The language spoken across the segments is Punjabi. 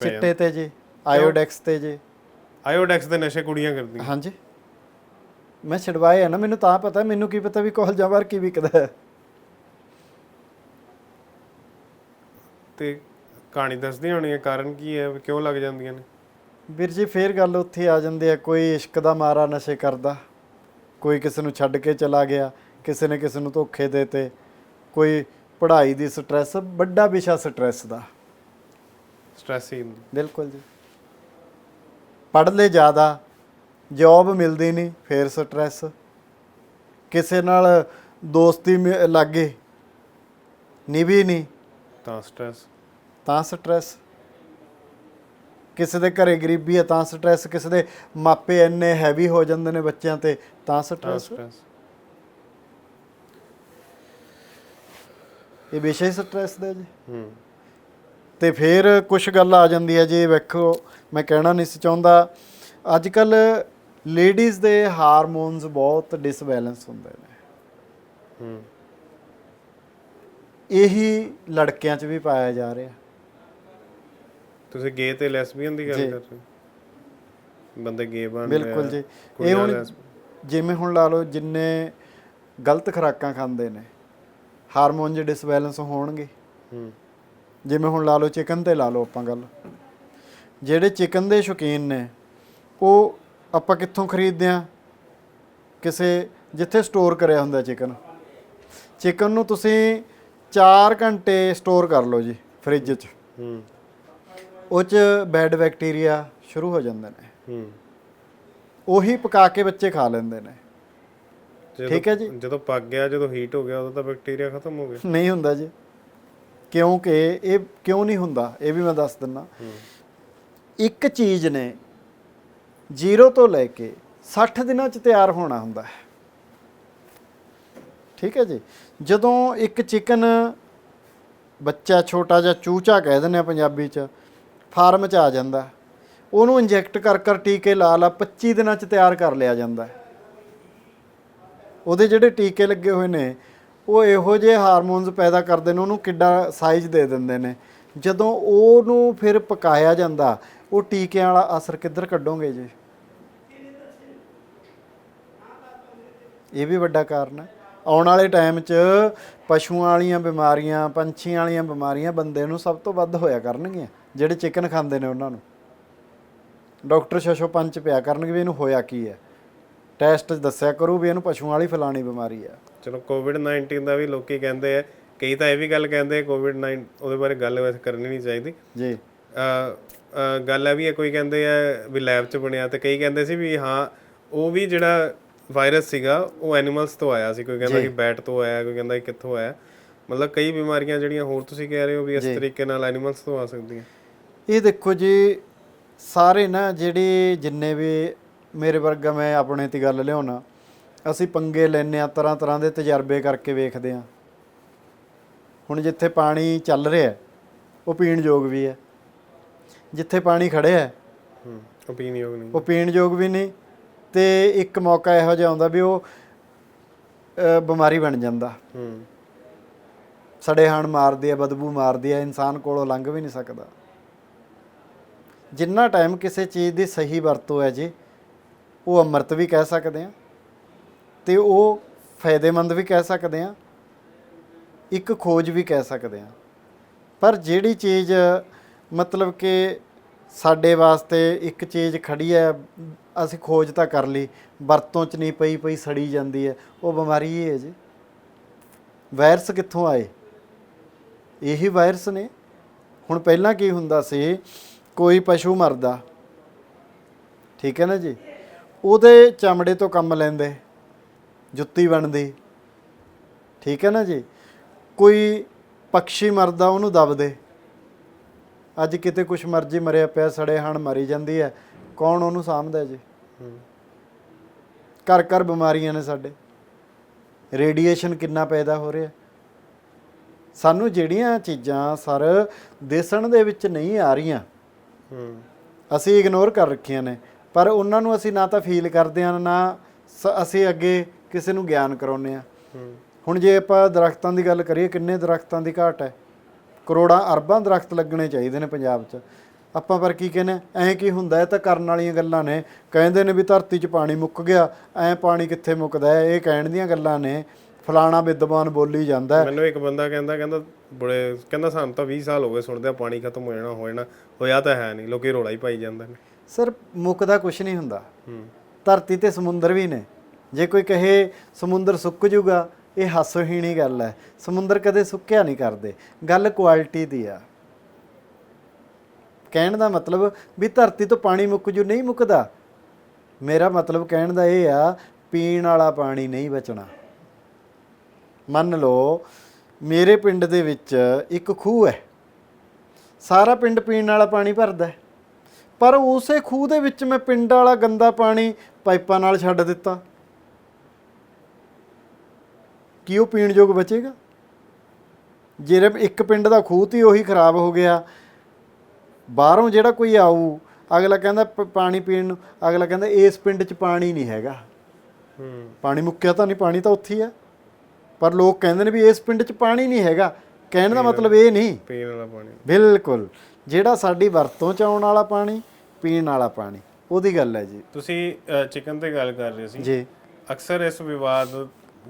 ਚਿੱਟੇ ਤੇ ਜੀ ਆਇਓਡੈਕਸ ਤੇ ਜੀ। ਆਇਓਡੈਕਸ ਦੇ ਨਸ਼ੇ ਕੁੜੀਆਂ ਕਰਦੀਆਂ। ਹਾਂਜੀ। ਮੈਂ ਛਡਵਾਏ ਆ ਨਾ ਮੈਨੂੰ ਤਾਂ ਪਤਾ ਮੈਨੂੰ ਕੀ ਪਤਾ ਵੀ ਕਾਲਜਾਂ ਬਾਹਰ ਕੀ ਵਿਕਦਾ ਹੈ। ਤੇ ਕਹਾਣੀ ਦੱਸਦੀ ਹੋਣੀ ਹੈ ਕਾਰਨ ਕੀ ਹੈ ਵੀ ਕਿਉਂ ਲੱਗ ਜਾਂਦੀਆਂ ਨੇ? ਵੀਰ ਜੀ ਫੇਰ ਗੱਲ ਉੱਥੇ ਆ ਜਾਂਦੀ ਹੈ ਕੋਈ ਇਸ਼ਕ ਦਾ ਮਾਰਾ ਨਸ਼ੇ ਕਰਦਾ। ਕੋਈ ਕਿਸੇ ਨੂੰ ਛੱਡ ਕੇ ਚਲਾ ਗਿਆ ਕਿਸੇ ਨੇ ਕਿਸੇ ਨੂੰ ਧੋਖੇ ਦੇਤੇ ਕੋਈ ਪੜ੍ਹਾਈ ਦੀ ਸਟ੍ਰੈਸ ਵੱਡਾ ਵਿਸ਼ਾ ਸਟ੍ਰੈਸ ਦਾ। ਸਟ੍ਰੈਸ ਹੀ ਹੁੰਦੀ। ਬਿਲਕੁਲ ਜੀ। ਪੜ੍ਹ ਲੈ ਜ਼ਿਆਦਾ ਜੌਬ ਮਿਲਦੀ ਨਹੀਂ ਫੇਰ ਸਟ੍ਰੈਸ ਕਿਸੇ ਨਾਲ ਦੋਸਤੀ ਮ- ਲੱਗੇ ਨਿਭੀ ਨਹੀਂ ਤਾਂ ਸਟ੍ਰੈਸ ਤਾਂ ਸਟ੍ਰੈਸ ਕਿਸੇ ਦੇ ਘਰੇ ਗਰੀਬੀ ਹੈ ਤਾਂ ਸਟ੍ਰੈਸ ਕਿਸੇ ਦੇ ਮਾਪੇ ਇੰਨੇ ਹੈਵੀ ਹੋ ਜਾਂਦੇ ਨੇ ਬੱਚਿਆਂ ਤੇ ਤਾਂ ਤਾਂ ਸਟ੍ਰੈਸ ਸਟ੍ਰੈਸ ਇਹ ਵਿਸ਼ਾ ਸਟ੍ਰੈਸ ਦਾ ਜੀ। ਹੂੰ। ਤੇ ਫਿਰ ਕੁਝ ਗੱਲ ਆ ਜਾਂਦੀ ਹੈ ਜੀ ਵੇਖੋ ਮੈਂ ਕਹਿਣਾ ਨਹੀਂ ਚਾਹੁੰਦਾ। ਅੱਜ ਕੱਲ ਲੇਡੀਜ਼ ਦੇ ਹਾਰਮੋਨਸ ਬਹੁਤ ਡਿਸਬੈਲੈਂਸ ਹੁੰਦੇ ਨੇ। ਹੂੰ। ਇਹੀ ਲੜਕਿਆਂ 'ਚ ਵੀ ਪਾਇਆ ਜਾ ਰਿਹਾ। ਤੁਸੀਂ ਗੇ ਤੇ ਲੈਸਬੀਅਨ ਦੀ ਗੱਲ। ਕਰ ਰਹੇ ਹੋ? ਬੰਦੇ ਗੇ ਬਣ ਬਿਲਕੁਲ ਜੀ। ਇਹ ਹੁਣ ਜਿਵੇਂ ਹੁਣ ਲਾ ਲਓ ਜਿੰਨੇ ਗਲਤ ਖੁਰਾਕਾਂ ਖਾਂਦੇ ਨੇ ਹਾਰਮੋਨ ਜੇ ਡਿਸਬੈਲੈਂਸ ਹੋਣਗੇ। ਹੂੰ। ਜਿਵੇਂ ਹੁਣ ਲਾ ਲਓ ਚਿਕਨ ਤੇ ਲਾ ਲਓ ਆਪਾਂ ਗੱਲ। ਜਿਹੜੇ ਚਿਕਨ ਦੇ ਸ਼ੌਕੀਨ ਨੇ ਉਹ ਆਪਾਂ ਕਿੱਥੋਂ ਖਰੀਦਦੇ ਆ ਕਿਸੇ ਜਿੱਥੇ ਸਟੋਰ ਕਰਿਆ ਹੁੰਦਾ ਚਿਕਨ। ਚਿਕਨ ਨੂੰ ਤੁਸੀਂ 4 ਘੰਟੇ ਸਟੋਰ ਕਰ ਲਓ ਜੀ ਫ੍ਰਿਜ 'ਚ। ਹੂੰ। ਉਹ 'ਚ ਬੈਡ ਬੈਕਟੀਰੀਆ ਸ਼ੁਰੂ ਹੋ ਜਾਂਦੇ ਨੇ। ਹੂੰ। ਉਹੀ ਪਕਾ ਕੇ ਬੱਚੇ ਖਾ ਲੈਂਦੇ ਨੇ। ਠੀਕ ਹੈ ਜੀ। ਜਦੋਂ ਪੱਕ ਗਿਆ ਜਦੋਂ ਹੀਟ ਹੋ ਗਿਆ ਉਦੋਂ ਤਾਂ ਬੈਕਟੀਰੀਆ ਖਤਮ ਹੋ ਗਿਆ ਨਹੀਂ ਹੁੰਦਾ ਜੀ। ਕਿਉਂਕਿ ਇਹ ਕਿਉਂ ਨਹੀਂ ਹੁੰਦਾ? ਇਹ ਵੀ ਮੈਂ ਦੱਸ ਦਿੰਨਾ। ਇੱਕ ਚੀਜ਼ ਨੇ 0 ਤੋਂ ਲੈ ਕੇ 60 ਦਿਨਾਂ ਚ ਤਿਆਰ ਹੋਣਾ ਹੁੰਦਾ ਹੈ। ਠੀਕ ਹੈ ਜੀ? ਜਦੋਂ ਇੱਕ ਚਿਕਨ ਬੱਚਾ ਛੋਟਾ ਜਿਹਾ ਚੂਚਾ ਕਹਿ ਦਿੰਦੇ ਆ ਪੰਜਾਬੀ ਚ, ਫਾਰਮ ਚ ਆ ਜਾਂਦਾ ਉਹਨੂੰ ਇੰਜੈਕਟ ਕਰ ਕਰ ਟੀਕੇ ਲਾ ਲਾ 25 ਦਿਨਾਂ ਚ ਤਿਆਰ ਕਰ ਲਿਆ ਜਾਂਦਾ ਉਹਦੇ ਜਿਹੜੇ ਟੀਕੇ ਲੱਗੇ ਹੋਏ ਨੇ ਉਹ ਇਹੋ ਜਿਹੇ ਹਾਰਮੋਨਸ ਪੈਦਾ ਕਰਦੇ ਨੇ, ਉਹਨੂੰ ਕਿੱਡਾ ਸਾਈਜ਼ ਦੇ ਦਿੰਦੇ ਨੇ। ਜਦੋਂ ਉਹਨੂੰ ਫਿਰ ਪਕਾਇਆ ਜਾਂਦਾ, ਉਹ ਟੀਕਿਆਂ ਵਾਲਾ ਅਸਰ ਕਿੱਧਰ ਕੱਢੋਗੇ ਜੀ? ਇਹ ਵੀ ਵੱਡਾ ਕਾਰਨ ਹੈ। ਆਉਣ ਵਾਲੇ ਟਾਈਮ 'ਚ ਪਸ਼ੂਆਂ ਵਾਲੀਆਂ ਬਿਮਾਰੀਆਂ, ਪੰਛੀਆਂ ਵਾਲੀਆਂ ਬਿਮਾਰੀਆਂ ਬੰਦੇ ਨੂੰ ਸਭ ਤੋਂ ਵੱਧ ਹੋਇਆ ਕਰਨਗੀਆਂ, ਜਿਹੜੇ ਚਿਕਨ ਖਾਂਦੇ ਨੇ ਉਹਨਾਂ ਨੂੰ। ਡਾਕਟਰ ਸ਼ਸ਼ੋ ਪੰਚ ਪਿਆ ਕਰਨਗੇ ਵੀ ਇਹਨੂੰ ਹੋਇਆ ਕੀ ਹੈ। ਟੈਸਟ ਦੱਸਿਆ ਕਰੂ ਵੀ ਇਹਨੂੰ ਪਸ਼ੂਆਂ ਵਾਲੀ ਫਲਾਣੀ ਬਿਮਾਰੀ ਹੈ ਚਲੋ ਕੋਵਿਡ 19 ਦਾ ਵੀ ਲੋਕੀ ਕਹਿੰਦੇ ਆ ਕਈ ਤਾਂ ਇਹ ਵੀ ਗੱਲ ਕਹਿੰਦੇ ਕੋਵਿਡ 19 ਉਹਦੇ ਬਾਰੇ ਗੱਲ ਵੈਸੇ ਕਰਨੀ ਨਹੀਂ ਚਾਹੀਦੀ। ਜੀ। ਅ ਗੱਲ ਇਹ ਵੀ ਹੈ ਕੋਈ ਕਹਿੰਦੇ ਆ ਵੀ ਲੈਬ 'ਚ ਬਣਿਆ ਤੇ ਕਈ ਕਹਿੰਦੇ ਸੀ ਵੀ ਹਾਂ ਉਹ ਵੀ ਜਿਹੜਾ ਵਾਇਰਸ ਸੀਗਾ ਉਹ ਐਨੀਮਲਸ ਤੋਂ ਆਇਆ ਸੀ। ਕੋਈ ਕਹਿੰਦਾ ਕਿ ਬੈਟ ਤੋਂ ਆਇਆ ਕੋਈ ਕਹਿੰਦਾ ਕਿ ਕਿੱਥੋਂ ਆਇਆ। ਮਤਲਬ ਕਈ ਬਿਮਾਰੀਆਂ ਜਿਹੜੀਆਂ ਹੋਰ ਤੁਸੀਂ ਕਹਿ ਰਹੇ ਹੋ ਵੀ ਇਸ ਤਰੀਕੇ ਨਾਲ ਐਨੀਮਲਸ ਤੋਂ ਆ ਸਕਦੀਆਂ। ਇਹ ਦੇਖੋ ਜੀ ਸਾਰੇ ਨਾ ਜਿਹੜੇ ਜਿੰਨੇ ਵੀ ਮੇਰੇ ਵਰਗਾ ਮੈਂ ਆਪਣੇ ਤੇ ਗੱਲ ਲਿਆਉਣਾ। ਅਸੀਂ ਪੰਗੇ ਲੈਨੇ ਆ ਤਰ੍ਹਾਂ ਤਰ੍ਹਾਂ ਦੇ ਤਜਰਬੇ ਕਰਕੇ ਵੇਖਦੇ ਆ ਹੁਣ ਜਿੱਥੇ ਪਾਣੀ ਚੱਲ ਰਿਹਾ ਉਹ ਪੀਣ ਯੋਗ ਵੀ ਹੈ। ਜਿੱਥੇ ਪਾਣੀ ਖੜਿਆ ਹੈ, ਹੂੰ ਓਪੀਨੀਅਨ ਨਹੀਂ। ਉਹ ਪੀਣ ਯੋਗ ਵੀ ਨਹੀਂ ਤੇ ਇੱਕ ਮੌਕਾ ਇਹੋ ਜਿਹਾ ਆਉਂਦਾ ਵੀ ਉਹ ਬਿਮਾਰੀ ਬਣ ਜਾਂਦਾ। ਹੂੰ। ਸੜੇ ਹਾਣ ਮਾਰਦੀ ਹੈ ਬਦਬੂ ਮਾਰਦੀ ਹੈ ਇਨਸਾਨ ਕੋਲੋਂ ਲੰਘ ਵੀ ਨਹੀਂ ਸਕਦਾ। ਜਿੰਨਾ ਟਾਈਮ ਕਿਸੇ ਚੀਜ਼ ਦੀ ਸਹੀ ਵਰਤੋਂ ਹੈ ਜੀ ਉਹ ਅੰਮ੍ਰਿਤ ਵੀ ਕਹਿ ਸਕਦੇ ਆ ਤੇ ਉਹ ਫਾਇਦੇਮੰਦ ਵੀ ਕਹਿ ਸਕਦੇ ਆ, ਇੱਕ ਖੋਜ ਵੀ ਕਹਿ ਸਕਦੇ ਆ। ਪਰ ਜਿਹੜੀ ਚੀਜ਼ ਮਤਲਬ ਕਿ ਸਾਡੇ ਵਾਸਤੇ ਇੱਕ ਚੀਜ਼ ਖੜੀ ਹੈ, ਅਸੀਂ ਖੋਜ ਤਾਂ ਕਰ ਲਈ, ਵਰਤੋਂ ਚ ਨਹੀਂ ਪਈ ਪਈ ਸੜੀ ਜਾਂਦੀ ਹੈ, ਉਹ ਬਿਮਾਰੀ ਹੀ ਹੈ ਜੀ। ਵਾਇਰਸ ਕਿੱਥੋਂ ਆਏ? ਇਹੀ ਵਾਇਰਸ ਨੇ। ਹੁਣ ਪਹਿਲਾਂ ਕੀ ਹੁੰਦਾ ਸੀ, ਕੋਈ ਪਸ਼ੂ ਮਰਦਾ, ਠੀਕ ਹੈ ਨਾ ਜੀ? ਉਹਦੇ ਚਮੜੇ ਤੋਂ ਕੰਮ ਲੈਂਦੇ ਜੁੱਤੀ ਬਣਦੀ। ਠੀਕ ਹੈ ਨਾ ਜੀ? ਕੋਈ ਪੰਛੀ ਮਰਦਾ ਉਹਨੂੰ ਦਬਦੇ। ਅੱਜ ਕਿਤੇ ਕੁਛ ਮਰਜ਼ੀ ਮਰਿਆ ਪਿਆ ਸੜੇ ਹਣ ਮਰੀ ਜਾਂਦੀ ਹੈ। ਕੌਣ ਉਹਨੂੰ ਸਾਂਭਦਾ ਜੀ? ਘਰ ਘਰ ਬਿਮਾਰੀਆਂ ਨੇ ਸਾਡੇ। ਰੇਡੀਏਸ਼ਨ ਕਿੰਨਾ ਪੈਦਾ ਹੋ ਰਿਹਾ। ਸਾਨੂੰ ਜਿਹੜੀਆਂ ਚੀਜ਼ਾਂ ਸਰ ਦਿਸਣ ਦੇ ਵਿੱਚ ਨਹੀਂ ਆ ਰਹੀਆਂ ਅਸੀਂ ਇਗਨੋਰ ਕਰ ਰੱਖੀਆਂ ਨੇ। ਪਰ ਉਹਨਾਂ ਨੂੰ ਅਸੀਂ ਨਾ ਤਾਂ ਫੀਲ ਕਰਦੇ ਹਾਂ ਨਾ ਅਸੀਂ ਅੱਗੇ ਕਿਸੇ ਨੂੰ ਗਿਆਨ ਕਰਾਉਂਦੇ ਆ ਹੁਣ ਜੇ ਆਪਾਂ ਦਰਖਤਾਂ ਦੀ ਗੱਲ ਕਰੀਏ ਕਿੰਨੇ ਦਰਖਤਾਂ ਦੀ ਘਾਟ ਹੈ? ਕਰੋੜਾਂ ਅਰਬਾਂ ਦਰਖਤ ਲੱਗਣੇ ਚਾਹੀਦੇ ਨੇ ਪੰਜਾਬ 'ਚ। ਆਪਾਂ ਪਰ ਕੀ ਕਹਿੰਦੇ ਐਂ ਕੀ ਹੁੰਦਾ ਇਹ ਤਾਂ ਕਰਨ ਵਾਲੀਆਂ ਗੱਲਾਂ ਨੇ। ਕਹਿੰਦੇ ਨੇ ਵੀ ਧਰਤੀ 'ਚ ਪਾਣੀ ਮੁੱਕ ਗਿਆ ਐਂ ਪਾਣੀ ਕਿੱਥੇ ਮੁੱਕਦਾ ਹੈ? ਇਹ ਕਹਿਣ ਦੀਆਂ ਗੱਲਾਂ ਨੇ। ਫਲਾਣਾ ਵਿਦਵਾਨ ਬੋਲੀ ਜਾਂਦਾ। ਮੈਨੂੰ ਇੱਕ ਬੰਦਾ ਕਹਿੰਦਾ ਕਹਿੰਦਾ ਬੜੇ ਕਹਿੰਦਾ ਸਾਨੂੰ ਤਾਂ 20 ਸਾਲ ਹੋ ਗਏ ਸੁਣਦੇ ਆ ਪਾਣੀ ਖਤਮ ਹੋ ਜਾਣਾ ਹੋ ਜਾਣਾ। ਹੋਇਆ ਤਾਂ ਹੈ ਨਹੀਂ। ਲੋਕੀ ਰੋਲਾ ਹੀ ਪਾਈ ਜਾਂਦੇ ਨੇ। ਸਰ ਮੁੱਕਦਾ ਕੁਝ ਨਹੀਂ ਹੁੰਦਾ। ਧਰਤੀ ਤੇ ਸਮੁੰਦਰ ਵੀ ਨੇ। ਜੇ ਕੋਈ ਕਹੇ ਸਮੁੰਦਰ ਸੁੱਕ ਜੂਗਾ ਇਹ ਹਾਸੋਹੀਣੀ ਗੱਲ ਹੈ। ਸਮੁੰਦਰ ਕਦੇ ਸੁੱਕਿਆ ਨਹੀਂ ਕਰਦੇ। ਗੱਲ ਕੁਆਲਿਟੀ ਦੀ ਆ। ਕਹਿਣ ਦਾ ਮਤਲਬ ਵੀ ਧਰਤੀ ਤੋਂ ਪਾਣੀ ਮੁੱਕ ਜੂ ਨਹੀਂ ਮੁੱਕਦਾ। ਮੇਰਾ ਮਤਲਬ ਕਹਿਣ ਦਾ ਇਹ ਆ ਪੀਣ ਵਾਲਾ ਪਾਣੀ ਨਹੀਂ ਬਚਣਾ। ਮੰਨ ਲਓ ਮੇਰੇ ਪਿੰਡ ਦੇ ਵਿੱਚ ਇੱਕ ਖੂਹ ਹੈ। ਸਾਰਾ ਪਿੰਡ ਪੀਣ ਵਾਲਾ ਪਾਣੀ ਭਰਦਾ ਹੈ। ਪਰ ਉਸੇ ਖੂਹ ਦੇ ਵਿੱਚ ਮੈਂ ਪਿੰਡ ਵਾਲਾ ਗੰਦਾ ਪਾਣੀ ਪਾਈਪਾਂ ਨਾਲ ਛੱਡ ਦਿੱਤਾ। ਕੀ ਉਹ ਪੀਣ ਯੋਗ ਬਚੇਗਾ? ਜਿਹੜੇ ਇੱਕ ਪਿੰਡ ਦਾ ਖੂਹ ਤੀ ਉਹੀ ਖਰਾਬ ਹੋ ਗਿਆ। ਬਾਹਰੋਂ ਜਿਹੜਾ ਕੋਈ ਆਊ ਅਗਲਾ ਕਹਿੰਦਾ ਪਾਣੀ ਪੀਣ ਨੂੰ ਅਗਲਾ ਕਹਿੰਦਾ ਇਸ ਪਿੰਡ 'ਚ ਪਾਣੀ ਨਹੀਂ ਹੈਗਾ। ਹੂੰ। ਪਾਣੀ ਮੁੱਕਿਆ ਤਾਂ ਨਹੀਂ ਪਾਣੀ ਤਾਂ ਉੱਥੇ ਹੀ ਆ। ਪਰ ਲੋਕ ਕਹਿੰਦੇ ਨੇ ਵੀ ਇਸ ਪਿੰਡ 'ਚ ਪਾਣੀ ਨਹੀਂ ਹੈਗਾ। ਕਹਿਣ ਦਾ ਮਤਲਬ ਇਹ ਨਹੀਂ। ਪੀਣ ਵਾਲਾ ਪਾਣੀ। ਬਿਲਕੁਲ। ਜਿਹੜਾ ਸਾਡੀ ਵਰਤੋਂ 'ਚ ਆਉਣ ਵਾਲਾ ਪਾਣੀ ਪੀਣ ਵਾਲਾ ਪਾਣੀ ਉਹਦੀ ਗੱਲ ਹੈ ਜੀ। ਤੁਸੀਂ ਚਿਕਨ ਤੇ ਗੱਲ ਕਰ ਰਹੇ ਸੀ। ਜੀ। ਅਕਸਰ ਇਸ ਵਿਵਾਦ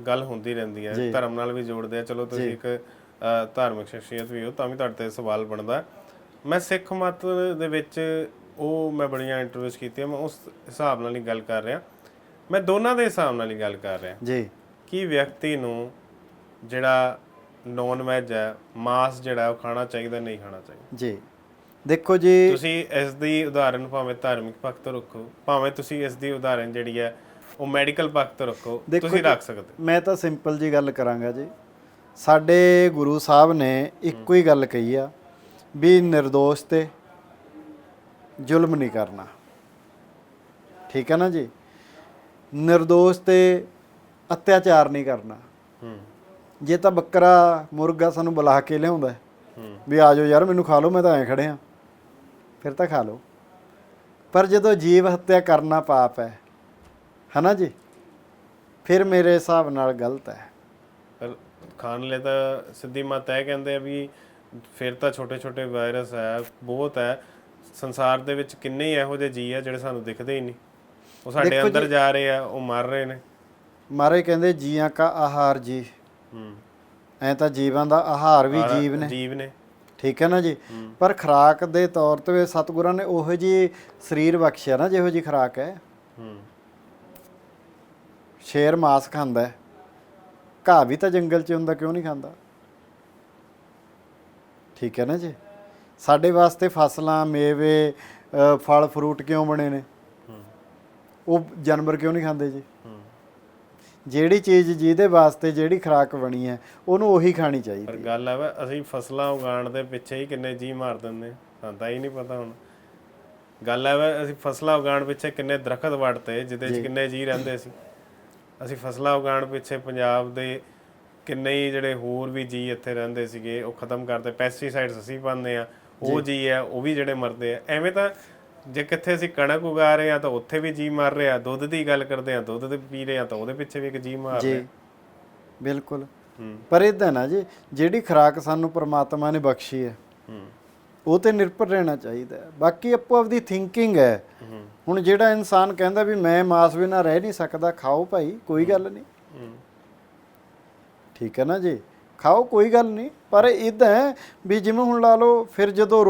ਗੱਲ ਹੁੰਦੀ ਰਹਿੰਦੀ ਹੈ। ਧਰਮ ਨਾਲ ਵੀ ਜੋੜਦੇ ਆ। ਚਲੋ ਤੁਸੀਂ ਇੱਕ ਧਾਰਮਿਕ ਸ਼ਖਸੀਅਤ ਵੀ ਹੋ ਤਾਂ ਵੀ ਤੁਹਾਡੇ ਤੇ ਸਵਾਲ ਬਣਦਾ। ਮੈਂ ਸਿੱਖ ਮਤ ਦੇ ਵਿੱਚ ਉਹ ਮੈਂ ਬੜੀਆਂ ਇੰਟਰਵਿਊਜ਼ ਕੀਤੀਆਂ ਮੈਂ ਉਸ ਹਿਸਾਬ ਨਾਲ ਹੀ ਗੱਲ ਕਰ ਰਿਹਾ। ਮੈਂ ਦੋਨਾਂ ਦੇ ਹਿਸਾਬ ਨਾਲ ਹੀ ਗੱਲ ਕਰ ਰਿਹਾ। ਜੀ। ਕਿ ਵਿਅਕਤੀ ਨੂੰ ਜਿਹੜਾ ਨੌਨ ਵੈਜ ਹੈ ਮਾਸ ਜਿਹੜਾ ਉਹ ਖਾਣਾ ਚਾਹੀਦਾ ਨਹੀਂ ਖਾਣਾ ਚਾਹੀਦਾ? ਜੀ। ਦੇਖੋ ਜੀ ਤੁਸੀਂ ਇਸ ਦੀ ਉਦਾਹਰਨ ਭਾਵੇਂ ਧਾਰਮਿਕ ਪੱਖ ਤੋਂ ਰੱਖੋ ਭਾਵੇਂ ਤੁਸੀਂ ਇਸ ਦੀ ਉਦਾਹਰਨ ਜਿਹੜੀ ਹੈ ਉਹ ਮੈਡੀਕਲ ਪੱਖ ਤੋਂ ਰੱਖੋ ਤੁਸੀਂ ਰੱਖ ਸਕਦੇ ਮੈਂ ਤਾਂ ਸਿੰਪਲ ਜੀ ਗੱਲ ਕਰਾਂਗਾ ਜੀ। ਸਾਡੇ ਗੁਰੂ ਸਾਹਿਬ ਨੇ ਇੱਕੋ ਹੀ ਗੱਲ ਕਹੀ ਆ ਵੀ ਨਿਰਦੋਸ਼ ਤੇ ਜ਼ੁਲਮ ਨਹੀਂ ਕਰਨਾ। ਠੀਕ ਹੈ ਨਾ ਜੀ? ਨਿਰਦੋਸ਼ ਤੇ ਅਤਿਆਚਾਰ ਨਹੀਂ ਕਰਨਾ। ਜੇ ਤਾਂ ਬੱਕਰਾ ਮੁਰਗਾ ਸਾਨੂੰ ਬੁਲਾ ਕੇ ਲਿਆਉਂਦਾ ਵੀ ਆਜੋ ਯਾਰ ਮੈਨੂੰ ਖਾ ਲਓ ਮੈਂ ਤਾਂ ਐ ਖੜਿਆ। ਫਿਰ ਤਾਂ ਖਾ ਲਓ। ਪਰ ਜਦੋਂ ਜੀਵ ਹੱਤਿਆ ਕਰਨਾ ਪਾਪ ਹੈ ਹਨਾ ਜੀ? ਫਿਰ ਮੇਰੇ ਹਿਸਾਬ ਨਾਲ ਗਲਤ ਹੈ। ਪਰ ਖਾਣ ਲਈ ਤਾਂ ਸਿੱਧੀ ਮਤ ਇਹ ਕਹਿੰਦੇ ਆ ਵੀ ਫਿਰ ਤਾਂ ਛੋਟੇ ਛੋਟੇ ਵਾਇਰਸ ਹੈ ਬਹੁਤ ਹੈ। ਸੰਸਾਰ ਦੇ ਵਿੱਚ ਕਿੰਨੇ ਹੀ ਇਹੋ ਜਿਹੇ ਜੀ ਆ ਜਿਹੜੇ ਸਾਨੂੰ ਦਿਖਦੇ ਹੀ ਨਹੀਂ। ਉਹ ਸਾਡੇ ਅੰਦਰ ਜਾ ਰਹੇ ਆ ਉਹ ਮਰ ਰਹੇ ਨੇ। ਮਾਰੇ ਕਹਿੰਦੇ ਜੀਆਂ ਕਾ ਆਹਾਰ ਜੀ। ਹੂੰ। ਐ ਤਾਂ ਜੀਵਾਂ ਦਾ ਆਹਾਰ ਵੀ ਜੀਵ ਨੇ। ਜੀਵ ਨੇ। ਠੀਕ ਹੈ ਨਾ ਜੀ? ਪਰ ਖੁਰਾਕ ਦੇ ਤੌਰ ਤੇ ਸਤਿਗੁਰਾਂ ਨੇ ਉਹੋ ਜੀ ਸਰੀਰ ਬਖਸ਼ਿਆ ਨਾ ਜਿਹੋ ਜੀ ਖੁਰਾਕ ਹੈ। ਹੂੰ। ਸ਼ੇਰ ਮਾਸ ਖਾਂਦਾ ਹੈ। ਘਾਹ ਵੀ ਤਾਂ ਜੰਗਲ 'ਚ ਹੁੰਦਾ ਕਿਉਂ ਨਹੀਂ ਖਾਂਦਾ? ਠੀਕ ਹੈ ਨਾ ਜੀ? ਸਾਡੇ ਵਾਸਤੇ ਫਸਲਾਂ ਮੇਵੇ ਫਲ ਫਰੂਟ ਕਿਉਂ ਬਣੇ ਨੇ? ਉਹ ਜਾਨਵਰ ਕਿਉਂ ਨਹੀਂ ਖਾਂਦੇ ਜੀ? ਜਿਹੜੀ ਚੀਜ਼ ਜਿਹਦੇ ਵਾਸਤੇ ਜਿਹੜੀ ਖੁਰਾਕ ਬਣੀ ਹੈ ਉਹਨੂੰ ਉਹੀ ਖਾਣੀ ਚਾਹੀਦੀ ਪਰ ਗੱਲ ਆ ਵਾ ਅਸੀਂ ਫਸਲਾਂ ਉਗਾਉਣ ਦੇ ਪਿੱਛੇ ਹੀ ਕਿੰਨੇ ਜੀ ਮਾਰ ਦਿੰਦੇ ਹਾਂ। ਤਾਂ ਹੀ ਨਹੀਂ ਪਤਾ ਹੁਣ। ਗੱਲ ਆ ਵਾ ਅਸੀਂ ਫਸਲਾਂ ਉਗਾਉਣ ਪਿੱਛੇ ਕਿੰਨੇ ਦਰਖਤ ਵੜਤੇ ਜਿਹਦੇ 'ਚ ਕਿੰਨੇ ਜੀ ਰਹਿੰਦੇ ਸੀ। ਅਸੀਂ ਫਸਲਾਂ ਉਗਾਉਣ ਪਿੱਛੇ ਪੰਜਾਬ ਦੇ ਕਿੰਨੇ ਹੀ ਜਿਹੜੇ ਹੋਰ ਵੀ ਜੀ ਇੱਥੇ ਰਹਿੰਦੇ ਸੀਗੇ ਉਹ ਖਤਮ ਕਰਤੇ ਪੈਸਟੀਸਾਈਡਸ ਅਸੀਂ ਪਾਉਂਦੇ ਆ ਉਹ ਜੀ। ਆ ਉਹ ਵੀ ਜਿਹੜੇ ਮਰਦੇ ਆ। ਐਵੇਂ ਤਾਂ ਜੇ ਕਿੱਥੇ ਅਸੀਂ ਕਣਕ ਉਗਾ ਰਹੇ ਆ ਤਾਂ ਉੱਥੇ ਵੀ ਜੀ ਮਰ ਰਿਹਾ ਦੁੱਧ ਦੀ ਗੱਲ ਕਰਦੇ ਆ ਦੁੱਧ ਦੇ ਪੀ ਰਹੇ ਆ ਤਾਂ ਉਹਦੇ ਪਿੱਛੇ ਵੀ ਇੱਕ ਜੀ ਮਾਰ ਰਿਹਾ। ਜੀ ਬਿਲਕੁਲ ਪਰ ਇਦਾਂ ਨਾ ਜੀ ਜਿਹੜੀ ਖੁਰਾਕ ਸਾਨੂੰ ਪ੍ਰਮਾਤਮਾ ਨੇ ਬਖਸ਼ੀ ਹੈ ਉਹ ਤੇ ਨਿਰਭਰ ਰਹਿਣਾ ਚਾਹੀਦਾ ਬਾਕੀ ਆਪੋ ਆਪਦੀ ਥਿੰਕਿੰਗ ਹੈ। ਹੁਣ ਜਿਹੜਾ ਇਨਸਾਨ ਕਹਿੰਦਾ ਵੀ ਮੈਂ ਮਾਸ ਬਿਨਾਂ ਰਹਿ ਨਹੀਂ ਸਕਦਾ ਖਾਓ ਭਾਈ ਕੋਈ ਗੱਲ ਨਹੀਂ। ਠੀਕ ਹੈ ਨਾ ਜੀ? ਖਾਓ ਕੋਈ ਗੱਲ ਨਹੀਂ। ਪਰ ਇਦਾਂ ਵੀ ਜਿਵੇਂ ਹੁਣ ਲਾ ਲਓ ਫਿਰ ਜਦੋਂ